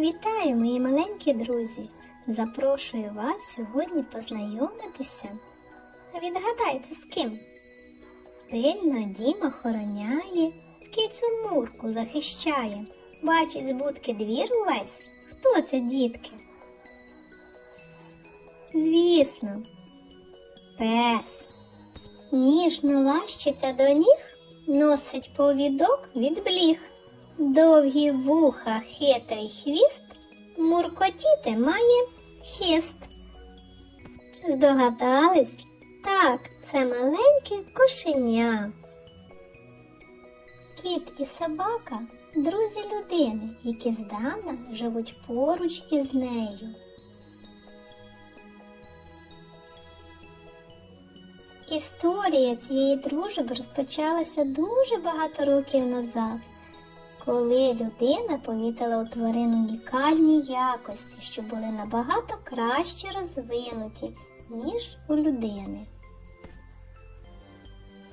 Вітаю, мої маленькі друзі! Запрошую вас сьогодні познайомитися. Відгадайте з ким? Пильно дім охороняє, кицю мурку захищає. Бачить з будки двір увесь. Хто це, дітки? Звісно, пес. Ніжно лащиться до ніг, носить повідок від бліг. Довгі вуха, хитрий хвіст, муркотіти має хист. Здогадались? Так, це маленьке кошеня. Кіт і собака друзі людини, які здавна живуть поруч із нею. Історія цієї дружби розпочалася дуже багато років назад, коли людина помітила у тварин унікальні якості, що були набагато краще розвинуті, ніж у людини.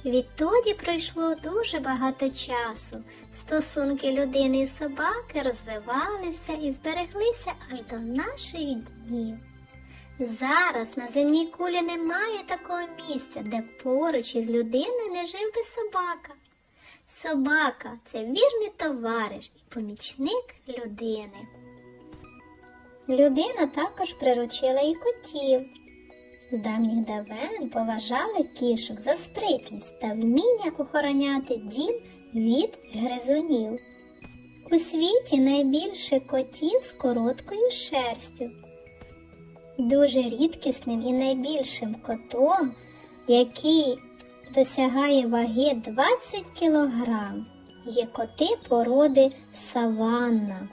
Відтоді пройшло дуже багато часу. Стосунки людини і собаки розвивалися і збереглися аж до наших днів. Зараз на земній кулі немає такого місця, де поруч із людиною не жив би собака. Собака це вірний товариш і помічник людини. Людина також приручила і котів. З давніх давен поважали кішок за спритність та вміння охороняти дім від гризунів. У світі найбільше котів з короткою шерстю. Дуже рідкісним і найбільшим котом, який досягає ваги 20 кг, є коти породи саванна.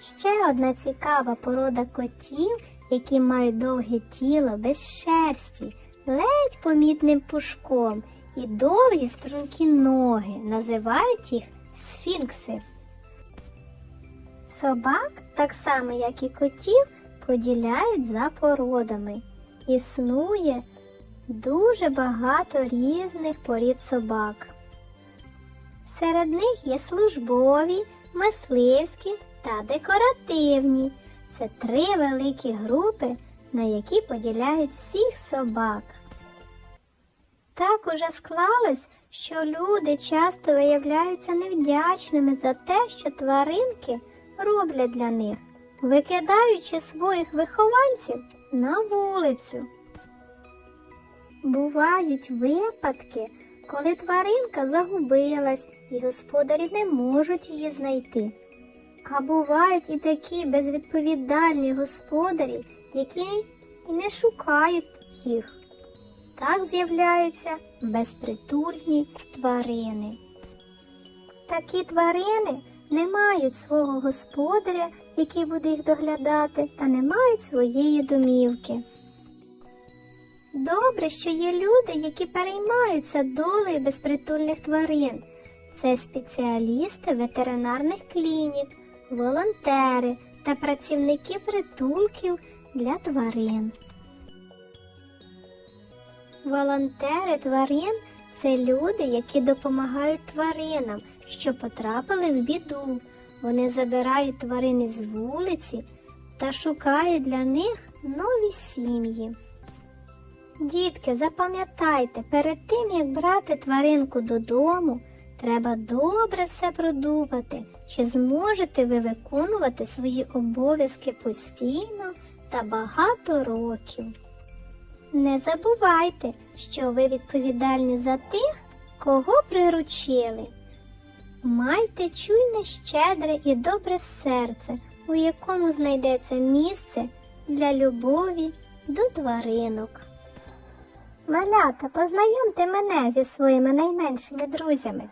Ще одна цікава порода котів, які мають довге тіло без шерсті, ледь помітним пушком і довгі стрункі ноги. Називають їх сфінкси. Собак, так само як і котів, поділяють за породами. Існує дуже багато різних порід собак. Серед них є службові, мисливські та декоративні. Це три великі групи, на які поділяють всіх собак. Так уже склалось, що люди часто виявляються невдячними за те, що тваринки роблять для них, викидаючи своїх вихованців на вулицю. Бувають випадки, коли тваринка загубилась і господарі не можуть її знайти. А бувають і такі безвідповідальні господарі, які і не шукають їх. Так з'являються безпритульні тварини. Такі тварини не мають свого господаря, який буде їх доглядати, та не мають своєї домівки. Добре, що є люди, які переймаються долею безпритульних тварин. Це спеціалісти ветеринарних клінік, волонтери та працівники притулків для тварин. Волонтери тварин це люди, які допомагають тваринам, що потрапили в біду. Вони забирають тварин із вулиці та шукають для них нові сім'ї. Дітки, запам'ятайте, перед тим, як брати тваринку додому, треба добре все продумати, чи зможете ви виконувати свої обов'язки постійно та багато років. Не забувайте, що ви відповідальні за тих, кого приручили. Майте чуйне, щедре і добре серце, у якому знайдеться місце для любові до тваринок. Малята, познайомте мене зі своїми найменшими друзями.